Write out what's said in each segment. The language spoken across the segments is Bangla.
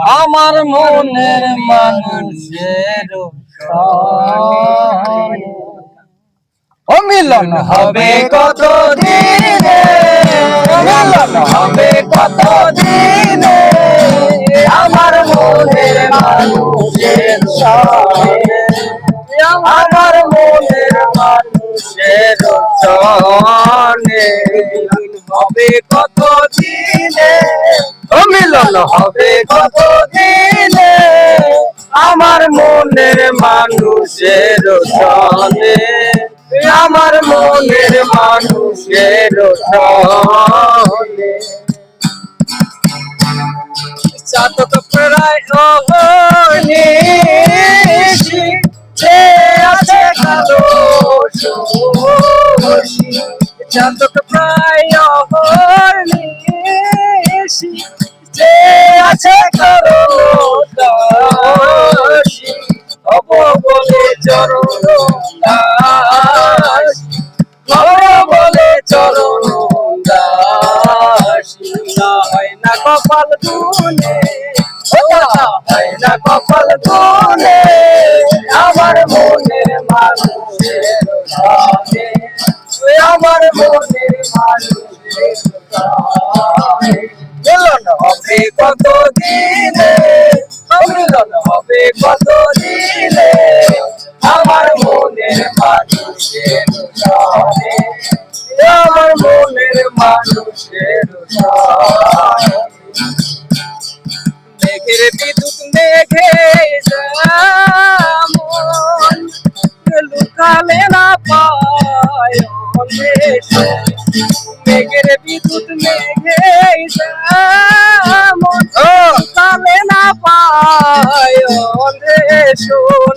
আমার মনের মানুষের ও মিলন হবে কত দিনে মিলন হবে কত দিনে আমার মনের মানুষের আমার মনের মানুষের হবে কত দিনে ও মিলন হবে কত দিনে আমার মনের মানুষের সনে? আমার মনের মানুষের সনে। চাতক প্রায় সবুজ। চাতক প্রায় বলে চরণ দাসী। না কপাল গুনে হয় না কপাল গুনে আমার মনের মানুষের আমার মনের মানুষের মিলন হবে কত দিনে মিলন হবে কত দিনে মানুষের আমার মনের মানুষের মেঘের বিদ্যুৎ মেঘে যেমন লুকালে না পায় মেঘের বিদ্যুৎ মেঘে যেমন লুকালে না পায় অন্বেষণ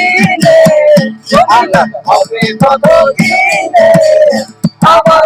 হবে কত দিনে আমার